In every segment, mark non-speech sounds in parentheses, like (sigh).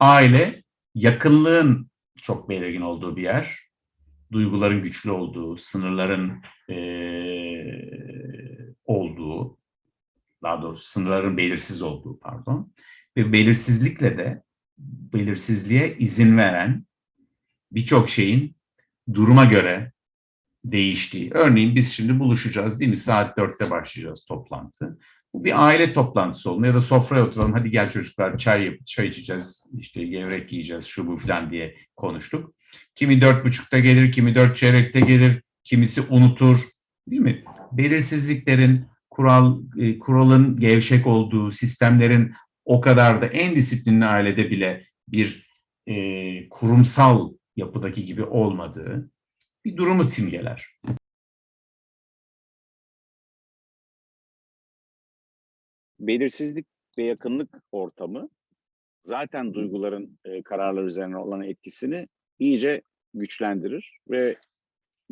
aile yakınlığın çok belirgin olduğu bir yer. Duyguların güçlü olduğu, sınırların eee, olduğu, daha doğrusu sınırların belirsiz olduğu pardon. Ve belirsizlikle de belirsizliğe izin veren birçok şeyin duruma göre değiştiği. Örneğin biz şimdi buluşacağız değil mi? Saat dörtte başlayacağız toplantı. Bir aile toplantısı olmalı ya da sofraya oturalım. Hadi gel çocuklar çay yap, çay içeceğiz, işte gevrek yiyeceğiz, şu bu falan diye konuştuk. Kimi dört buçukta gelir, kimi dört çeyrekte gelir, kimisi unutur, değil mi? Belirsizliklerin, kural e, kuralın gevşek olduğu, sistemlerin o kadar da en disiplinli ailede bile bir e, kurumsal yapıdaki gibi olmadığı bir durumu simgeler. Belirsizlik ve yakınlık ortamı zaten duyguların e, kararlar üzerine olan etkisini iyice güçlendirir ve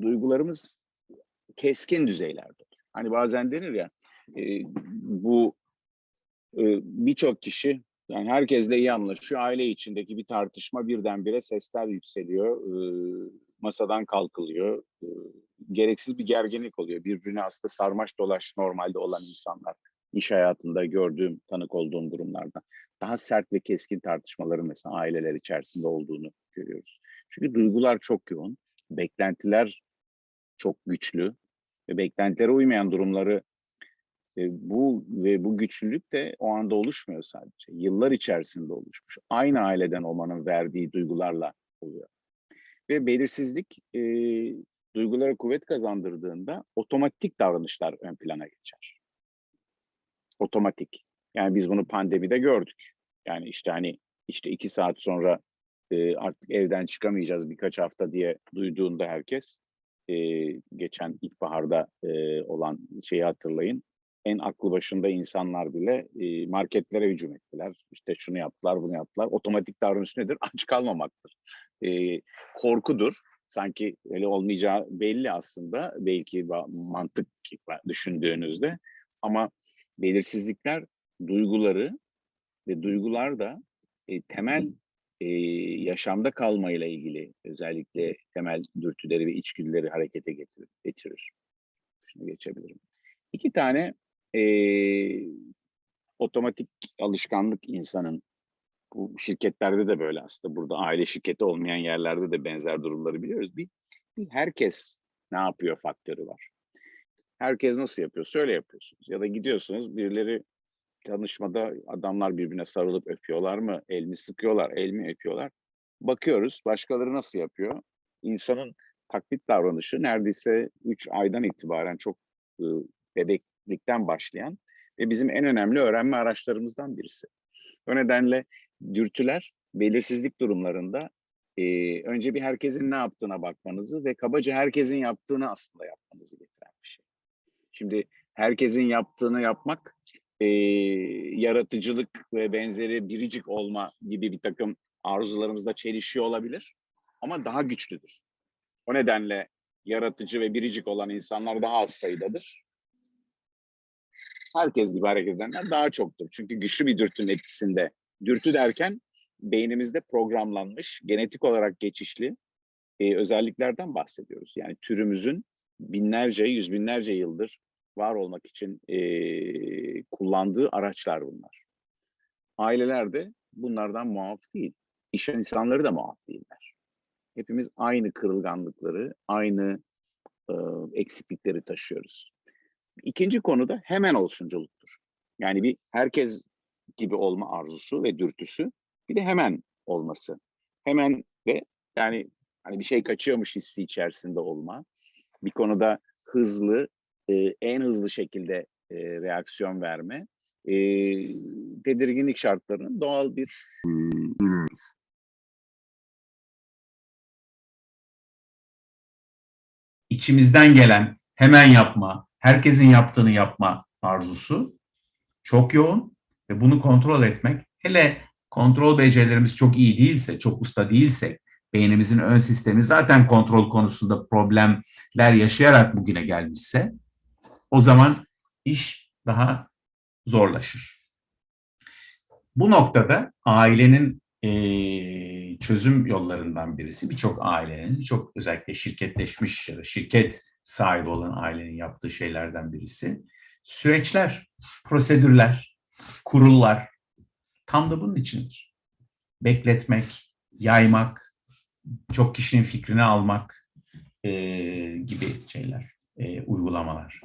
duygularımız keskin düzeylerde. Hani bazen denir ya e, bu e, birçok kişi yani herkesle iyi anlaşıyor. Aile içindeki bir tartışma birdenbire sesler yükseliyor. e, masadan kalkılıyor. e, gereksiz bir gerginlik oluyor. Birbirine aslında sarmaş dolaş normalde olan insanlar iş hayatında gördüğüm, tanık olduğum durumlarda daha sert ve keskin tartışmaların mesela aileler içerisinde olduğunu görüyoruz. Çünkü duygular çok yoğun, beklentiler çok güçlü ve beklentilere uymayan durumları e, bu ve bu güçlülük de o anda oluşmuyor sadece. Yıllar içerisinde oluşmuş. Aynı aileden olmanın verdiği duygularla oluyor. Ve belirsizlik e, duygulara kuvvet kazandırdığında otomatik davranışlar ön plana geçer otomatik. Yani biz bunu pandemide gördük. Yani işte hani işte iki saat sonra e, artık evden çıkamayacağız birkaç hafta diye duyduğunda herkes e, geçen ilkbaharda e, olan şeyi hatırlayın. En aklı başında insanlar bile e, marketlere hücum ettiler. İşte şunu yaptılar, bunu yaptılar. Otomatik davranış nedir? (laughs) Aç kalmamaktır. E, korkudur. Sanki öyle olmayacağı belli aslında. Belki mantık düşündüğünüzde. Ama belirsizlikler duyguları ve duygular da e, temel e, yaşamda kalmayla ilgili özellikle temel dürtüleri ve içgüdüleri harekete getirir. getirir. Şunu geçebilirim. İki tane e, otomatik alışkanlık insanın bu şirketlerde de böyle aslında burada aile şirketi olmayan yerlerde de benzer durumları biliyoruz. Bir, bir herkes ne yapıyor faktörü var. Herkes nasıl yapıyor? Söyle yapıyorsunuz. Ya da gidiyorsunuz birileri tanışmada adamlar birbirine sarılıp öpüyorlar mı? El mi sıkıyorlar? El mi öpüyorlar? Bakıyoruz başkaları nasıl yapıyor? İnsanın taklit davranışı neredeyse 3 aydan itibaren çok ıı, bebeklikten başlayan ve bizim en önemli öğrenme araçlarımızdan birisi. O nedenle dürtüler belirsizlik durumlarında e, önce bir herkesin ne yaptığına bakmanızı ve kabaca herkesin yaptığını aslında şey. Şimdi herkesin yaptığını yapmak e, yaratıcılık ve benzeri biricik olma gibi bir takım arzularımızda çelişiyor olabilir ama daha güçlüdür. O nedenle yaratıcı ve biricik olan insanlar daha az sayıdadır. Herkes gibi hareket edenler daha çoktur. Çünkü güçlü bir dürtünün etkisinde. Dürtü derken beynimizde programlanmış, genetik olarak geçişli e, özelliklerden bahsediyoruz. Yani türümüzün binlerce, yüz binlerce yıldır var olmak için e, kullandığı araçlar bunlar. Aileler de bunlardan muaf değil. İş insanları da muaf değiller. Hepimiz aynı kırılganlıkları, aynı e, eksiklikleri taşıyoruz. İkinci konu da hemen olsunculuktur. Yani bir herkes gibi olma arzusu ve dürtüsü, bir de hemen olması. Hemen ve yani hani bir şey kaçıyormuş hissi içerisinde olma. Bir konuda hızlı, e, en hızlı şekilde e, reaksiyon verme, e, tedirginlik şartlarının doğal bir içimizden gelen hemen yapma, herkesin yaptığını yapma arzusu çok yoğun ve bunu kontrol etmek hele kontrol becerilerimiz çok iyi değilse, çok usta değilsek, beynimizin ön sistemi zaten kontrol konusunda problemler yaşayarak bugüne gelmişse o zaman iş daha zorlaşır. Bu noktada ailenin e, çözüm yollarından birisi birçok ailenin, çok özellikle şirketleşmiş ya da şirket sahibi olan ailenin yaptığı şeylerden birisi. Süreçler, prosedürler, kurullar tam da bunun içindir. Bekletmek, yaymak, çok kişinin fikrini almak e, gibi şeyler, e, uygulamalar.